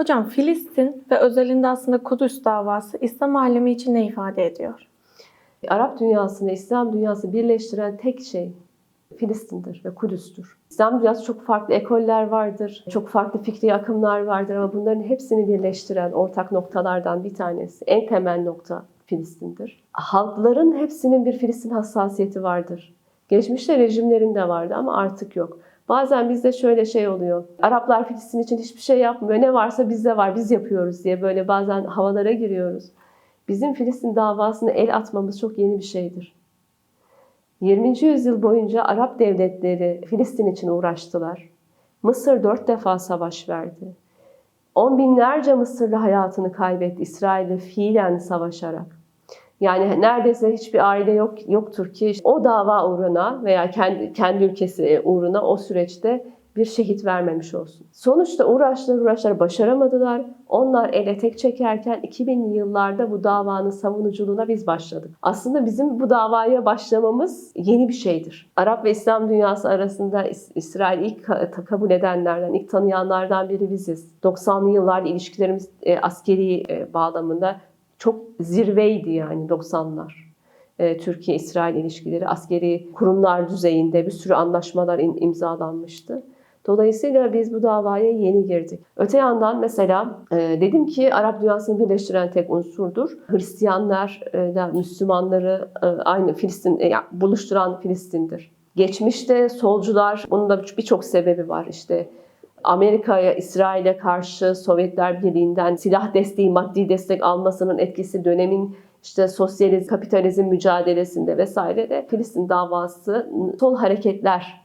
Hocam Filistin ve özelinde aslında Kudüs davası İslam alemi için ne ifade ediyor? Arap dünyasını, İslam dünyası birleştiren tek şey Filistin'dir ve Kudüs'tür. İslam dünyası çok farklı ekoller vardır, çok farklı fikri akımlar vardır ama bunların hepsini birleştiren ortak noktalardan bir tanesi, en temel nokta Filistin'dir. Halkların hepsinin bir Filistin hassasiyeti vardır. Geçmişte rejimlerin de vardı ama artık yok. Bazen bizde şöyle şey oluyor. Araplar Filistin için hiçbir şey yapmıyor. Ne varsa bizde var, biz yapıyoruz diye böyle bazen havalara giriyoruz. Bizim Filistin davasına el atmamız çok yeni bir şeydir. 20. yüzyıl boyunca Arap devletleri Filistin için uğraştılar. Mısır dört defa savaş verdi. On binlerce Mısırlı hayatını kaybetti İsrail'le fiilen savaşarak. Yani neredeyse hiçbir aile yok yoktur ki o dava uğruna veya kendi kendi ülkesi uğruna o süreçte bir şehit vermemiş olsun. Sonuçta uğraştılar uğraştılar başaramadılar. Onlar ele tek çekerken 2000'li yıllarda bu davanın savunuculuğuna biz başladık. Aslında bizim bu davaya başlamamız yeni bir şeydir. Arap ve İslam dünyası arasında İs- İsrail ilk ka- kabul edenlerden, ilk tanıyanlardan biri biziz. 90'lı yıllarda ilişkilerimiz e, askeri e, bağlamında çok zirveydi yani 90'lar. E, Türkiye-İsrail ilişkileri askeri kurumlar düzeyinde bir sürü anlaşmalar im- imzalanmıştı. Dolayısıyla biz bu davaya yeni girdik. Öte yandan mesela e, dedim ki Arap dünyasını birleştiren tek unsurdur. Hristiyanlar, e, da Müslümanları aynı Filistin yani buluşturan Filistin'dir. Geçmişte solcular, bunun da birçok sebebi var işte. Amerika'ya, İsrail'e karşı Sovyetler Birliği'nden silah desteği, maddi destek almasının etkisi dönemin işte sosyalizm, kapitalizm mücadelesinde vesaire de Filistin davası sol hareketler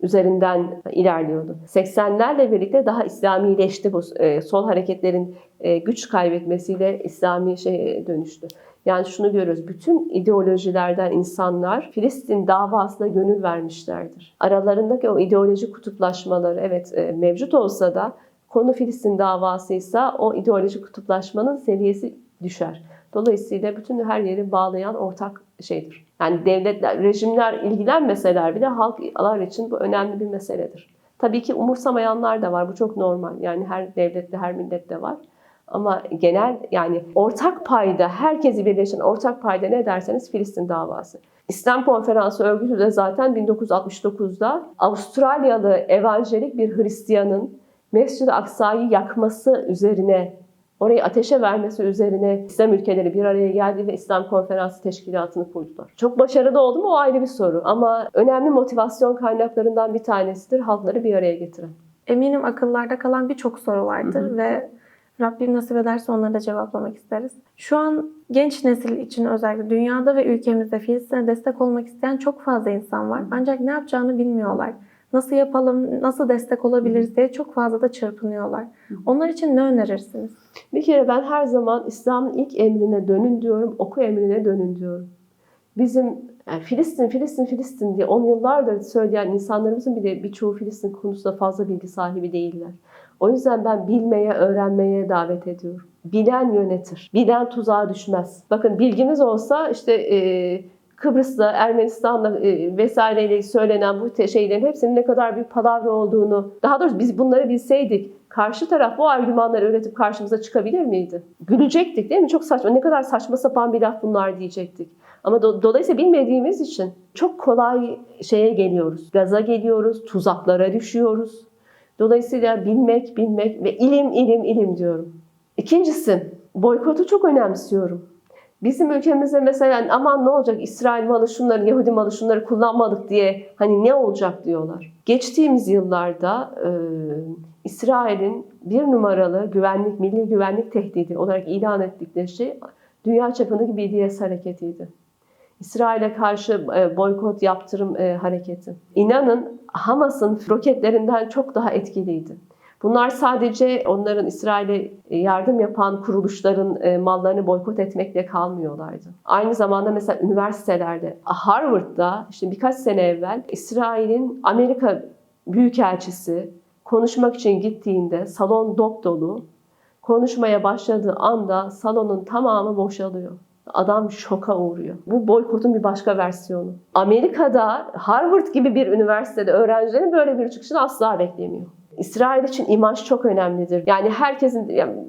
üzerinden ilerliyordu. 80'lerle birlikte daha İslamileşti bu e, sol hareketlerin e, güç kaybetmesiyle İslami şeye dönüştü. Yani şunu görüyoruz. Bütün ideolojilerden insanlar Filistin davasına gönül vermişlerdir. Aralarındaki o ideoloji kutuplaşmaları evet e, mevcut olsa da konu Filistin davasıysa o ideoloji kutuplaşmanın seviyesi düşer. Dolayısıyla bütün her yeri bağlayan ortak şeydir. Yani devletler, rejimler ilgilenmeseler bile halklar için bu önemli bir meseledir. Tabii ki umursamayanlar da var. Bu çok normal. Yani her devlette, her millette var. Ama genel yani ortak payda, herkesi birleştiren ortak payda ne derseniz Filistin davası. İslam Konferansı örgütü de zaten 1969'da Avustralyalı evanjelik bir Hristiyanın Mescid-i Aksa'yı yakması üzerine orayı ateşe vermesi üzerine İslam ülkeleri bir araya geldi ve İslam Konferansı Teşkilatı'nı kurdular. Çok başarılı oldu mu o ayrı bir soru ama önemli motivasyon kaynaklarından bir tanesidir halkları bir araya getiren. Eminim akıllarda kalan birçok soru vardır ve Rabbim nasip ederse onları da cevaplamak isteriz. Şu an genç nesil için özellikle dünyada ve ülkemizde Filistin'e destek olmak isteyen çok fazla insan var. Ancak ne yapacağını bilmiyorlar. Nasıl yapalım, nasıl destek olabiliriz diye çok fazla da çırpınıyorlar. Onlar için ne önerirsiniz? Bir kere ben her zaman İslam'ın ilk emrine dönün diyorum, oku emrine dönün diyorum. Bizim yani Filistin, Filistin, Filistin diye on yıllardır söyleyen insanlarımızın bile birçoğu Filistin konusunda fazla bilgi sahibi değiller. O yüzden ben bilmeye, öğrenmeye davet ediyorum. Bilen yönetir, bilen tuzağa düşmez. Bakın bilgimiz olsa işte e, Kıbrıs'ta, Ermenistan'da e, vesaireyle söylenen bu şeylerin hepsinin ne kadar bir palavra olduğunu, daha doğrusu biz bunları bilseydik, karşı taraf bu argümanları üretip karşımıza çıkabilir miydi? Gülecektik değil mi? Çok saçma, ne kadar saçma sapan bir laf bunlar diyecektik. Ama do- dolayısıyla bilmediğimiz için çok kolay şeye geliyoruz, gaza geliyoruz, tuzaklara düşüyoruz. Dolayısıyla bilmek, bilmek ve ilim, ilim, ilim diyorum. İkincisi, boykotu çok önemsiyorum. Bizim ülkemizde mesela aman ne olacak İsrail malı şunları, Yahudi malı şunları kullanmadık diye hani ne olacak diyorlar. Geçtiğimiz yıllarda e, İsrail'in bir numaralı güvenlik, milli güvenlik tehdidi olarak ilan ettikleri şey dünya çapındaki BDS hareketiydi. İsrail'e karşı e, boykot yaptırım e, hareketi. İnanın Hamas'ın roketlerinden çok daha etkiliydi. Bunlar sadece onların İsrail'e yardım yapan kuruluşların e, mallarını boykot etmekle kalmıyorlardı. Aynı zamanda mesela üniversitelerde, Harvard'da işte birkaç sene evvel İsrail'in Amerika Büyükelçisi konuşmak için gittiğinde salon dop dolu. Konuşmaya başladığı anda salonun tamamı boşalıyor. Adam şoka uğruyor. Bu boykotun bir başka versiyonu. Amerika'da Harvard gibi bir üniversitede öğrencilerin böyle bir çıkışını asla beklemiyor. İsrail için imaj çok önemlidir. Yani herkesin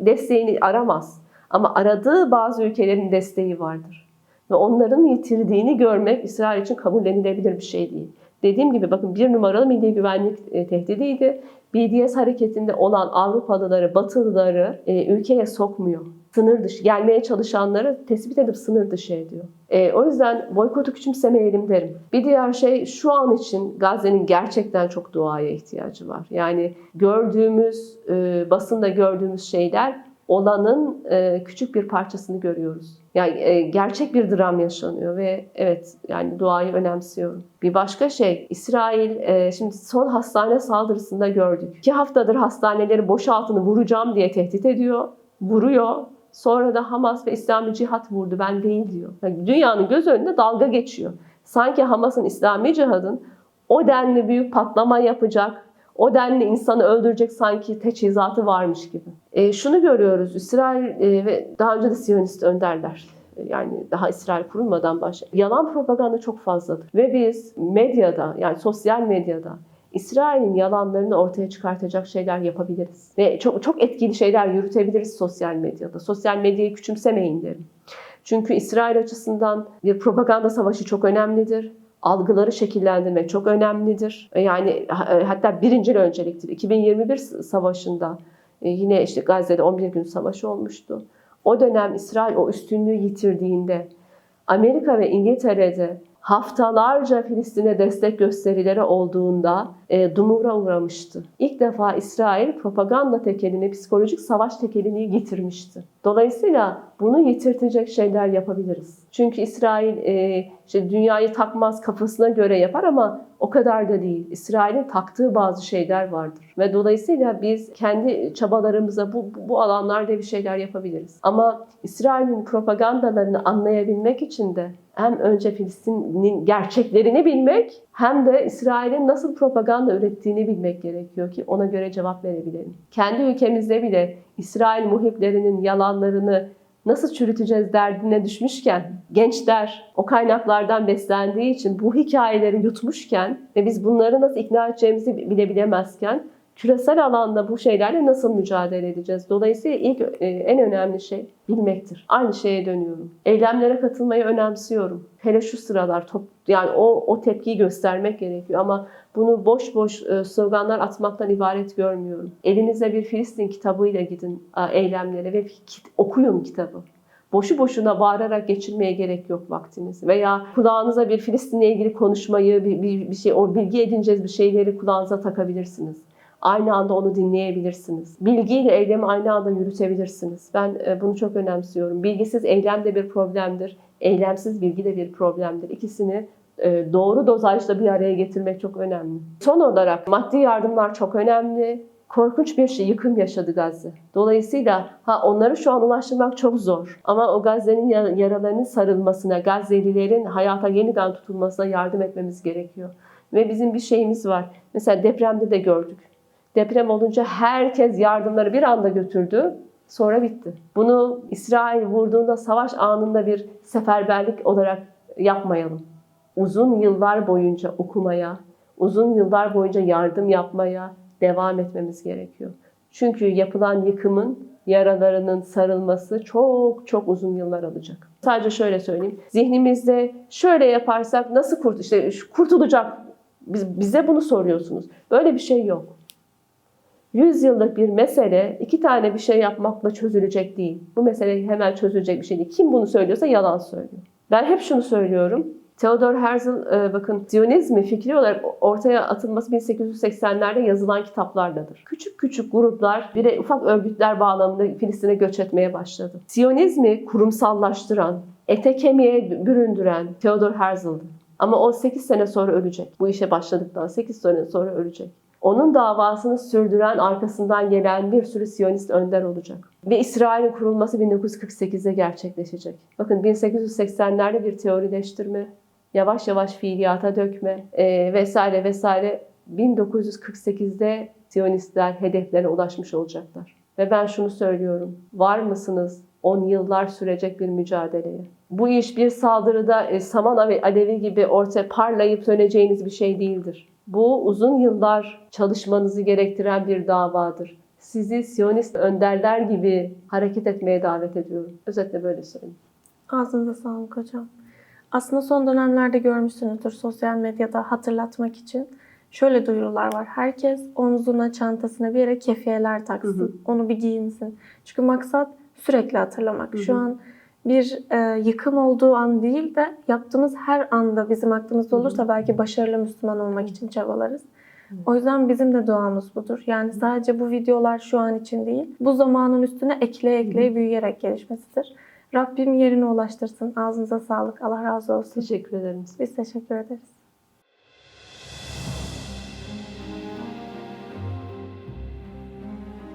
desteğini aramaz. Ama aradığı bazı ülkelerin desteği vardır. Ve onların yitirdiğini görmek İsrail için kabullenilebilir bir şey değil. Dediğim gibi bakın bir numaralı milli güvenlik e, tehdidiydi. BDS hareketinde olan Avrupalıları, Batılıları e, ülkeye sokmuyor. Sınır dışı, gelmeye çalışanları tespit edip sınır dışı ediyor. E, o yüzden boykotu küçümsemeyelim derim. Bir diğer şey şu an için Gazze'nin gerçekten çok duaya ihtiyacı var. Yani gördüğümüz, e, basında gördüğümüz şeyler olanın e, küçük bir parçasını görüyoruz. Yani e, gerçek bir dram yaşanıyor ve evet yani duayı önemsiyorum. Bir başka şey İsrail e, şimdi son hastane saldırısında gördük. İki haftadır hastaneleri boşaltını vuracağım diye tehdit ediyor. Vuruyor. Sonra da Hamas ve İslami Cihat vurdu ben değil diyor. Yani dünyanın göz önünde dalga geçiyor. Sanki Hamas'ın İslami Cihad'ın o denli büyük patlama yapacak, o denli insanı öldürecek sanki teçhizatı varmış gibi. E, şunu görüyoruz, İsrail e, ve daha önce de Siyonist önderler. E, Yani daha İsrail kurulmadan başla. Yalan propaganda çok fazladır. Ve biz medyada, yani sosyal medyada İsrail'in yalanlarını ortaya çıkartacak şeyler yapabiliriz. Ve çok çok etkili şeyler yürütebiliriz sosyal medyada. Sosyal medyayı küçümsemeyin derim. Çünkü İsrail açısından bir propaganda savaşı çok önemlidir algıları şekillendirmek çok önemlidir. Yani hatta birinci önceliktir. 2021 savaşında e, yine işte Gazze'de 11 gün savaşı olmuştu. O dönem İsrail o üstünlüğü yitirdiğinde Amerika ve İngiltere'de haftalarca Filistin'e destek gösterileri olduğunda e, dumura uğramıştı. İlk defa İsrail propaganda tekelini, psikolojik savaş tekelini yitirmişti. Dolayısıyla bunu yitirtecek şeyler yapabiliriz. Çünkü İsrail e, işte dünyayı takmaz kafasına göre yapar ama o kadar da değil. İsrail'in taktığı bazı şeyler vardır. Ve dolayısıyla biz kendi çabalarımıza bu, bu alanlarda bir şeyler yapabiliriz. Ama İsrail'in propagandalarını anlayabilmek için de hem önce Filistin'in gerçeklerini bilmek hem de İsrail'in nasıl propaganda ürettiğini bilmek gerekiyor ki ona göre cevap verebilelim. Kendi ülkemizde bile İsrail muhiplerinin yalanlarını nasıl çürüteceğiz derdine düşmüşken gençler o kaynaklardan beslendiği için bu hikayeleri yutmuşken ve biz bunları nasıl ikna edeceğimizi bile bilemezken küresel alanda bu şeylerle nasıl mücadele edeceğiz? Dolayısıyla ilk e, en önemli şey bilmektir. Aynı şeye dönüyorum. Eylemlere katılmayı önemsiyorum. Hele şu sıralar top, yani o o tepkiyi göstermek gerekiyor ama bunu boş boş e, sloganlar atmaktan ibaret görmüyorum. Elinize bir Filistin kitabıyla gidin eylemlere ve okuyun kitabı. Boşu boşuna bağırarak geçirmeye gerek yok vaktiniz. Veya kulağınıza bir Filistin'le ilgili konuşmayı, bir, bir, bir şey, o bilgi edineceğiz bir şeyleri kulağınıza takabilirsiniz. Aynı anda onu dinleyebilirsiniz. Bilgiyle eylemi aynı anda yürütebilirsiniz. Ben bunu çok önemsiyorum. Bilgisiz eylem de bir problemdir. Eylemsiz bilgi de bir problemdir. İkisini doğru dozajda bir araya getirmek çok önemli. Son olarak maddi yardımlar çok önemli. Korkunç bir şey, yıkım yaşadı Gazze. Dolayısıyla ha onları şu an ulaştırmak çok zor. Ama o Gazze'nin yaralarının sarılmasına, Gazze'lilerin hayata yeniden tutulmasına yardım etmemiz gerekiyor. Ve bizim bir şeyimiz var. Mesela depremde de gördük. Deprem olunca herkes yardımları bir anda götürdü. Sonra bitti. Bunu İsrail vurduğunda savaş anında bir seferberlik olarak yapmayalım. Uzun yıllar boyunca okumaya, uzun yıllar boyunca yardım yapmaya devam etmemiz gerekiyor. Çünkü yapılan yıkımın yaralarının sarılması çok çok uzun yıllar alacak. Sadece şöyle söyleyeyim. Zihnimizde şöyle yaparsak nasıl kurt işte kurtulacak? Biz, bize bunu soruyorsunuz. Böyle bir şey yok. 100 yıllık bir mesele iki tane bir şey yapmakla çözülecek değil. Bu mesele hemen çözülecek bir şey değil. Kim bunu söylüyorsa yalan söylüyor. Ben hep şunu söylüyorum. Theodor Herzl bakın Siyonizmi fikri olarak ortaya atılması 1880'lerde yazılan kitaplardadır. Küçük küçük gruplar, bire ufak örgütler bağlamında Filistin'e göç etmeye başladı. Siyonizmi kurumsallaştıran, ete kemiğe büründüren Theodor Herzl'dı. Ama o 8 sene sonra ölecek. Bu işe başladıktan 8 sene sonra ölecek. Onun davasını sürdüren, arkasından gelen bir sürü Siyonist önder olacak. Ve İsrail'in kurulması 1948'de gerçekleşecek. Bakın 1880'lerde bir teorileştirme, yavaş yavaş fiiliyata dökme e, vesaire vesaire 1948'de Siyonistler hedeflerine ulaşmış olacaklar. Ve ben şunu söylüyorum. Var mısınız 10 yıllar sürecek bir mücadeleye? Bu iş bir saldırıda e, saman alevi gibi ortaya parlayıp söneceğiniz bir şey değildir. Bu uzun yıllar çalışmanızı gerektiren bir davadır. Sizi Siyonist önderler gibi hareket etmeye davet ediyorum. Özetle böyle söyleyeyim. Ağzınıza sağlık hocam. Aslında son dönemlerde görmüşsünüzdür sosyal medyada hatırlatmak için. Şöyle duyurular var. Herkes omzuna, çantasına bir yere kefiyeler taksın. Hı hı. Onu bir giyinsin. Çünkü maksat sürekli hatırlamak. Hı Şu hı. an bir e, yıkım olduğu an değil de yaptığımız her anda bizim aklımızda olursa belki başarılı Müslüman olmak için çabalarız. O yüzden bizim de duamız budur. Yani sadece bu videolar şu an için değil, bu zamanın üstüne ekleye ekleye büyüyerek gelişmesidir. Rabbim yerine ulaştırsın. Ağzınıza sağlık. Allah razı olsun. Teşekkür ederim. Biz teşekkür ederiz.